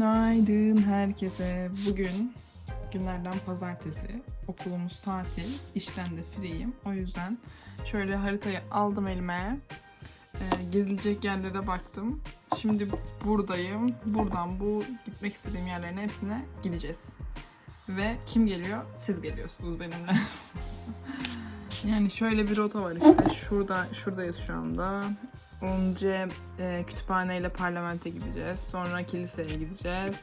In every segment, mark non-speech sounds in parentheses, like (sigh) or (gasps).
Günaydın herkese. Bugün günlerden pazartesi. Okulumuz tatil. İşten de free'yim. O yüzden şöyle haritayı aldım elime. Ee, gezilecek yerlere baktım. Şimdi buradayım. Buradan bu gitmek istediğim yerlerin hepsine gideceğiz. Ve kim geliyor? Siz geliyorsunuz benimle. (laughs) yani şöyle bir rota var işte. Şurada, şuradayız şu anda. Önce e, kütüphaneyle parlamente gideceğiz. Sonra kiliseye gideceğiz.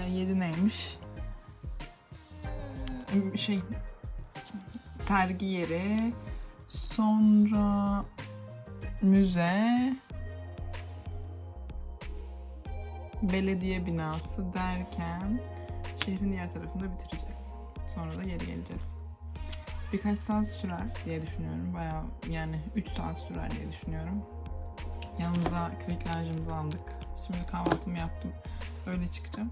E, yedi neymiş? E, Şey sergi yeri. Sonra müze. Belediye binası derken şehrin diğer tarafında bitireceğiz. Sonra da geri geleceğiz. Birkaç saat sürer diye düşünüyorum. Bayağı yani 3 saat sürer diye düşünüyorum. Yanımıza kviklajımızı aldık. Şimdi kahvaltımı yaptım. Öyle çıkacağım.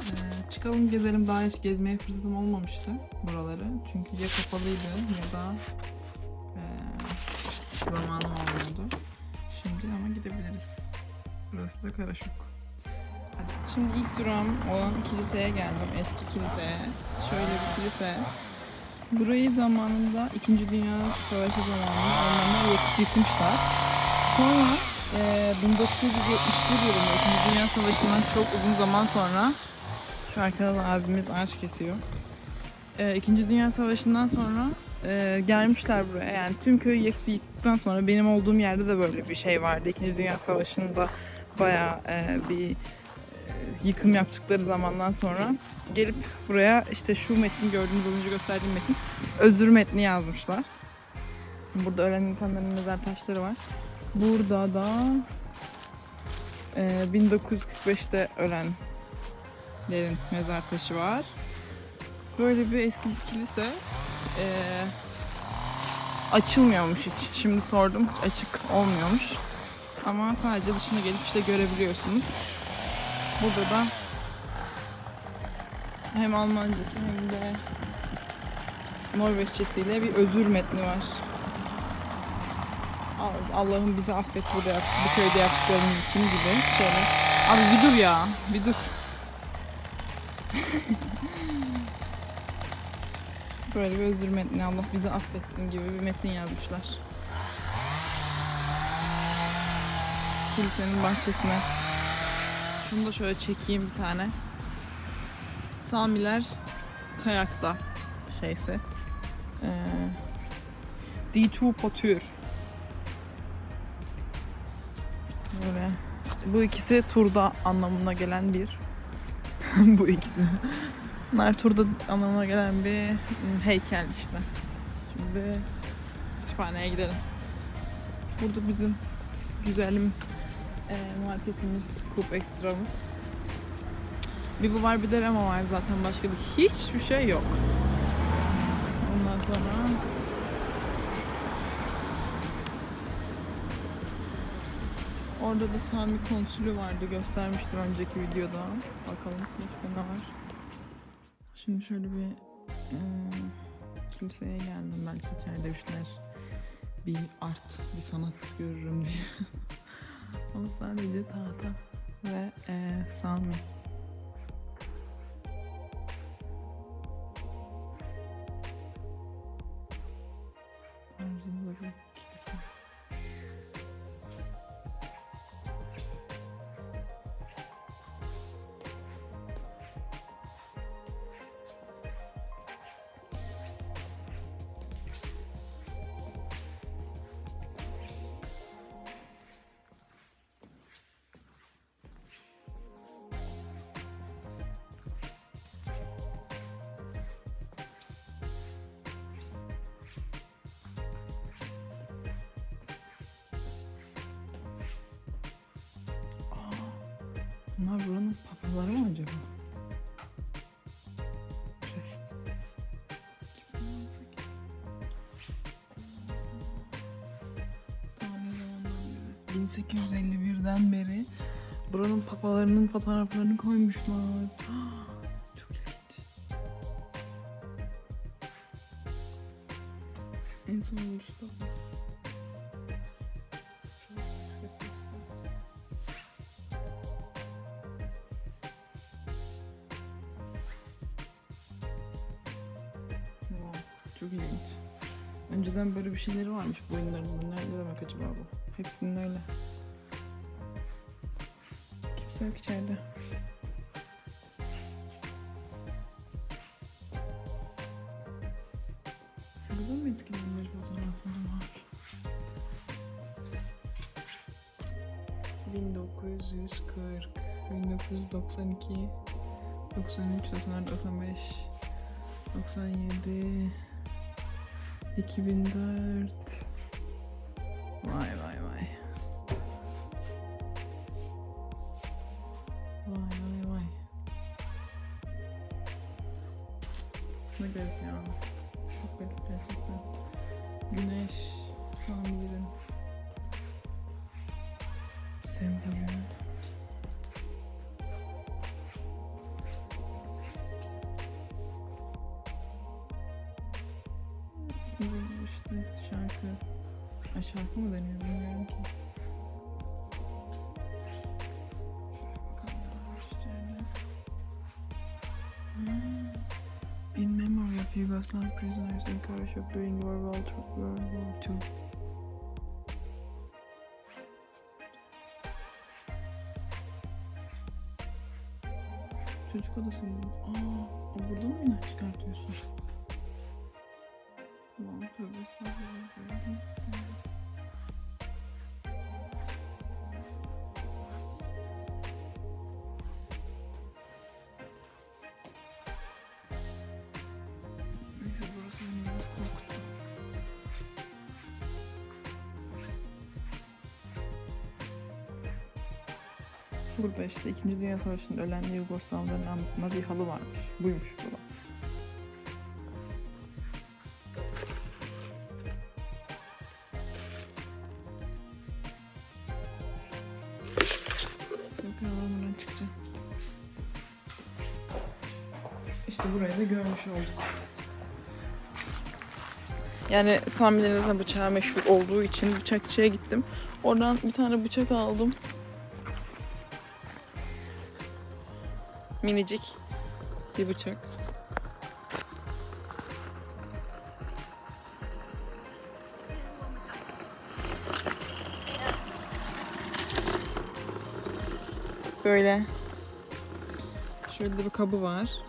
Ee, çıkalım gezelim. Daha hiç gezmeye fırsatım olmamıştı buraları. Çünkü ya kapalıydı ya da ee, zamanım olmuyordu. Şimdi ama gidebiliriz. Burası da Karaşuk. Şimdi ilk durağım olan kiliseye geldim. Eski kiliseye. Şöyle bir kilise. Burayı zamanında 2. Dünya Savaşı zamanında Almanlar yıkmışlar. Sonra e, 1971 yılında 2. Dünya Savaşı'ndan çok uzun zaman sonra şu arkada da abimiz ağaç kesiyor. E, İkinci Dünya Savaşı'ndan sonra e, gelmişler buraya. Yani tüm köyü yakıp yıktıktan sonra benim olduğum yerde de böyle bir şey vardı. İkinci Dünya Savaşı'nda bayağı e, bir e, yıkım yaptıkları zamandan sonra gelip buraya işte şu metin gördüğünüz az önce gösterdiğim metin özür metni yazmışlar. Burada ölen insanların mezar taşları var. Burada da e, 1945'te ölenlerin mezar taşı var. Böyle bir eski bir kilise. E, açılmıyormuş hiç. Şimdi sordum açık olmuyormuş. Ama sadece dışına gelip işte görebiliyorsunuz. Burada da hem Almancası hem de Norveççesiyle bir özür metni var. Al- Allah'ım bizi affet burada yap, bu köyde yaptıklarımız için gibi şeyler. Abi bir dur ya, bir dur. (laughs) Böyle bir özür metni Allah bizi affetsin gibi bir metin yazmışlar. Kilisenin bahçesine. Şunu da şöyle çekeyim bir tane. Samiler kayakta şeysi. Ee, D2 Potür. Böyle. Bu ikisi turda anlamına gelen bir. (laughs) Bu ikisi. Bunlar turda anlamına gelen bir hmm, heykel işte. Şimdi kütüphaneye gidelim. Burada bizim güzelim e, marketimiz, Coop Extra'mız. Bir bu var bir de Rema var zaten başka bir hiçbir şey yok. Ondan sonra Orada da Sami konsülü vardı göstermiştim önceki videoda. Bakalım başka ne var. Şimdi şöyle bir e, kiliseye geldim belki içeride bir şeyler bir art, bir sanat görürüm diye. (laughs) Ama sadece tahta ve e, Sami. Tarzında bir Bunlar buranın papaları mı acaba? Rest. 1851'den beri buranın papalarının fotoğraflarını koymuşlar. (gasps) Çok ilginç. En sonuncusu da Çok ilginç. Önceden böyle bir şeyleri varmış bu oyunların. Nerede demek acaba bu? Hepsinin öyle. Kimse yok içeride. Burada mı eski bir fotoğrafları var? 1940, 1992, 93, 94, 95, 97, 2004. Vay vay vay. Vay vay vay. Ne garip ya. Çok garip gerçekten. Güneş, Samir'in sembolü. Ay şarkı mı deniyor bilmiyorum ki. Hmm. In memory of Yugoslav prisoners in Karashok during World War, II. Çocuk odası mı? Aa, burada mı oynar çıkartıyorsun? Neyse burası beni biraz korkuttu. Burada işte 2. Dünya Savaşı'nda ölen Yugoslavların anısında bir halı varmış. Buymuş bu. İşte burayı da görmüş olduk. Yani Samilerin de bıçağı meşhur olduğu için bıçakçıya gittim. Oradan bir tane bıçak aldım. Minicik bir bıçak. Böyle. Şöyle bir kabı var.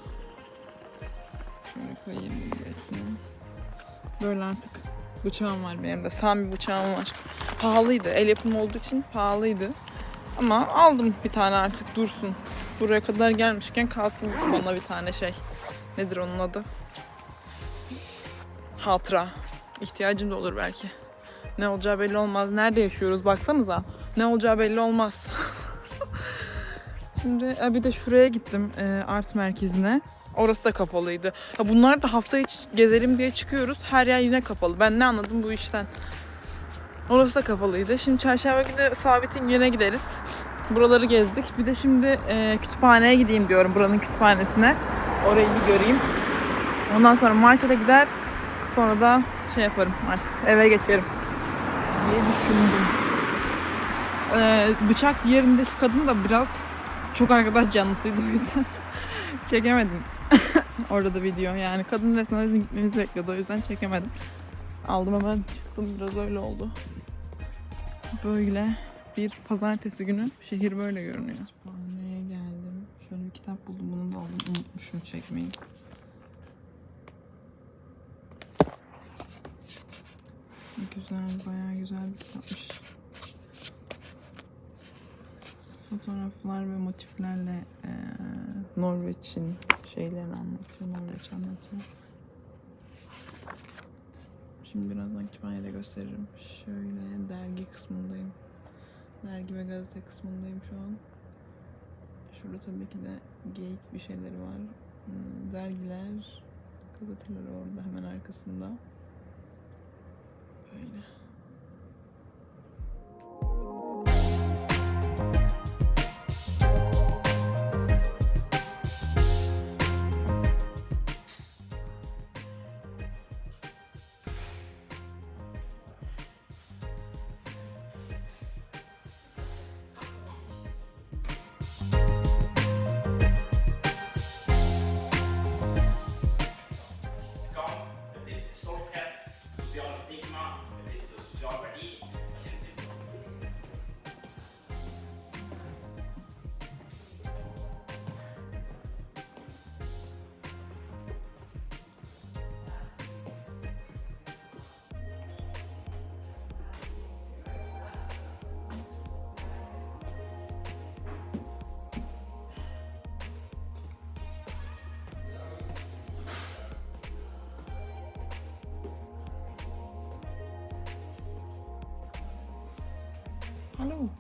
Böyle artık bıçağım var benim de. Sami bıçağım var. Pahalıydı. El yapımı olduğu için pahalıydı. Ama aldım bir tane artık dursun. Buraya kadar gelmişken kalsın bana bir tane şey. Nedir onun adı? Hatıra. İhtiyacım da olur belki. Ne olacağı belli olmaz. Nerede yaşıyoruz baksanıza. Ne olacağı belli olmaz. (laughs) Şimdi e, bir de şuraya gittim e, art merkezine. Orası da kapalıydı. Ya bunlar da hafta içi gezelim diye çıkıyoruz. Her yer yine kapalı. Ben ne anladım bu işten. Orası da kapalıydı. Şimdi çarşamba günü Sabit'in yerine gideriz. Buraları gezdik. Bir de şimdi e, kütüphaneye gideyim diyorum. Buranın kütüphanesine. Orayı bir göreyim. Ondan sonra markete gider. Sonra da şey yaparım artık. Eve geçerim. Diye düşündüm. E, bıçak yerindeki kadın da biraz çok arkadaş canlısıydı o yüzden (laughs) çekemedim. (laughs) Orada da video yani. Kadın resmen bizim gitmemizi bekliyordu o yüzden çekemedim. Aldım hemen çıktım biraz öyle oldu. Böyle bir pazartesi günü şehir böyle görünüyor. Kütüphaneye geldim. Şöyle bir kitap buldum. Bunu da aldım. Unutmuşum çekmeyi. Güzel, bayağı güzel bir kitapmış. Fotoğraflar ve motiflerle eee, Norveç'in şeylerini anlatıyor. Norveç anlatıyor. Şimdi birazdan kütüphanede gösteririm. Şöyle dergi kısmındayım. Dergi ve gazete kısmındayım şu an. Şurada tabii ki de geyik bir şeyleri var. Hmm, Dergiler, gazeteler orada hemen arkasında. Böyle. Hallo.